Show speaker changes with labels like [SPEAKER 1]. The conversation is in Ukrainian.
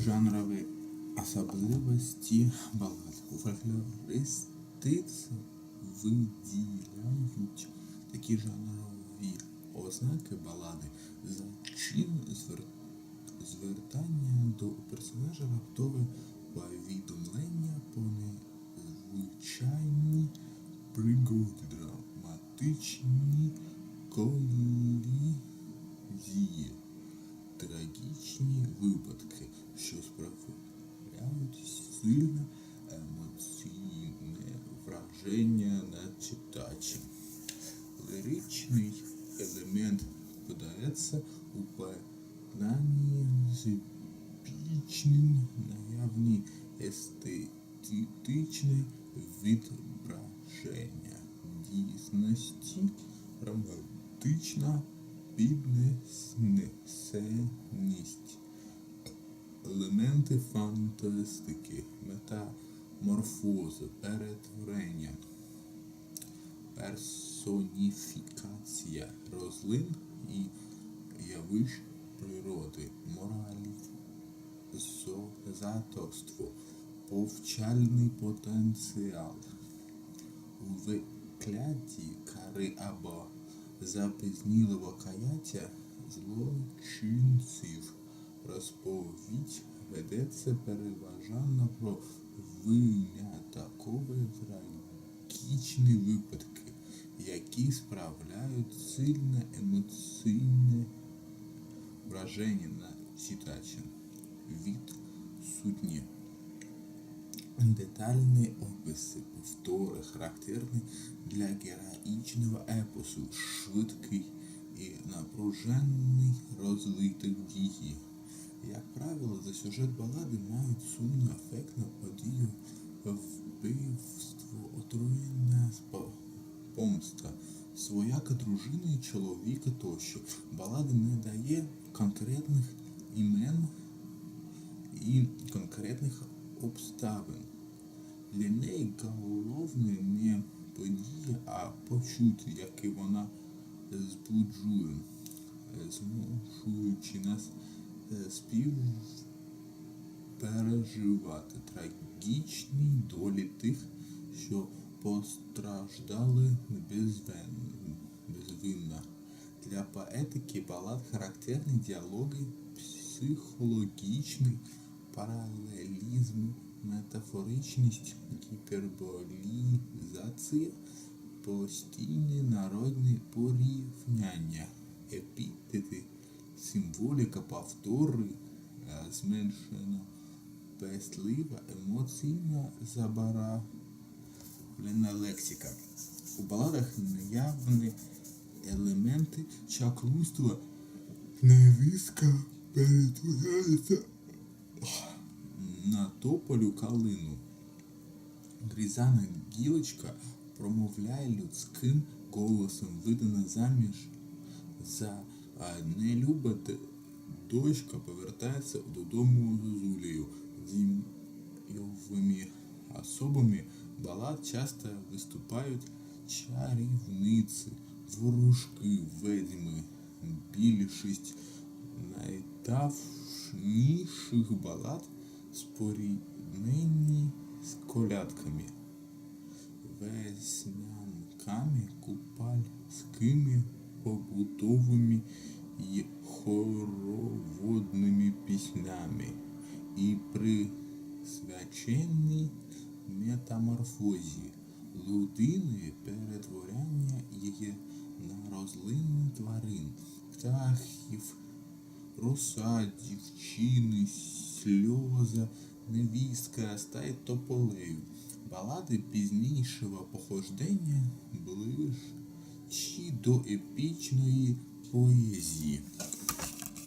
[SPEAKER 1] Жанрові особливості балад. У Фольклористиці виділяють такі жанрові ознаки балади за чин звер- звертання до персонажа раптове повідомлення про незвичайні пригоди, драматичні сильне емоційне враження на читачі. Ліричний елемент подається у поєднанні з епічним наявні естетичне відображення дійсності, романтична піднесеність, елементи фантастики, метаморфози, перетворення, персоніфікація рослин і явищ природи, моралізаторство, повчальний потенціал, викляті кари або запізнілого каяття злочинців. Розповідь ведеться переважно про виняткові трагічні випадки, які справляють сильне емоційне враження на читача. Відсутні детальні описи, повтори, характерні для героїчного епосу, швидкий і напружений розвиток дії. Як правило, за сюжет балади мають сумну ефектну подію вбивство, отруєння, помста, свояка дружини, чоловіка тощо. Балада не дає конкретних імен і конкретних обставин. Для неї головне не подія, а почуття, яке вона збуджує, змушуючи нас е, співпереживати трагічні долі тих, що постраждали безвинно. Для поетики балад характерні діалоги, психологічний паралелізм, метафоричність, гіперболізація, постійне народне порівняння, символіка, повтори, е, зменшено песлива, емоційна забаравлена лексика. У баладах наявні елементи чаклунства, невістка перетворяється на тополю калину. Різана гілочка промовляє людським голосом, видана заміж за а, нелюба д- дочка повертається додому з Зулею. Дійовими особами балад часто виступають чарівниці, ворожки, ведьми. Більшість найтавніших балад споріднені з колядками, веснянками, купальськими, побутовими і хороводними піснями і присвячені метаморфозі людини, перетворення її на рослинні тварин, птахів, роса, дівчини, сльоза, невістка стає тополею. Балади пізнішого походження ближчі до епічної поезії.